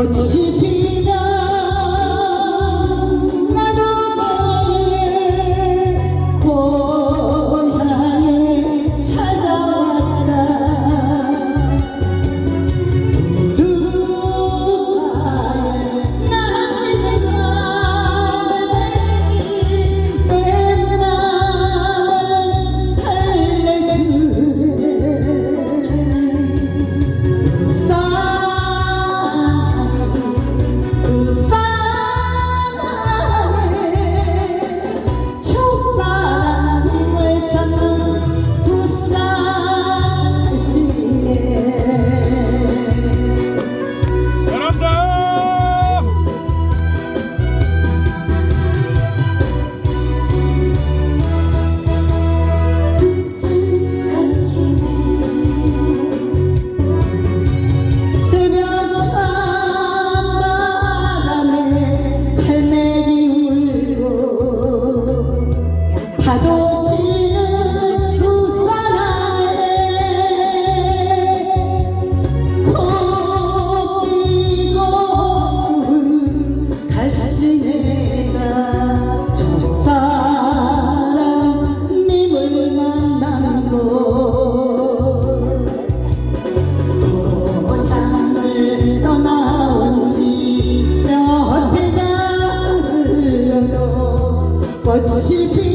Woods. 파도 치는 부산아래 꽃피고 구름 갈시네가 첫사랑님을 만나고 그 땅을 떠나온 지몇 해가 흘러도 꽃이 피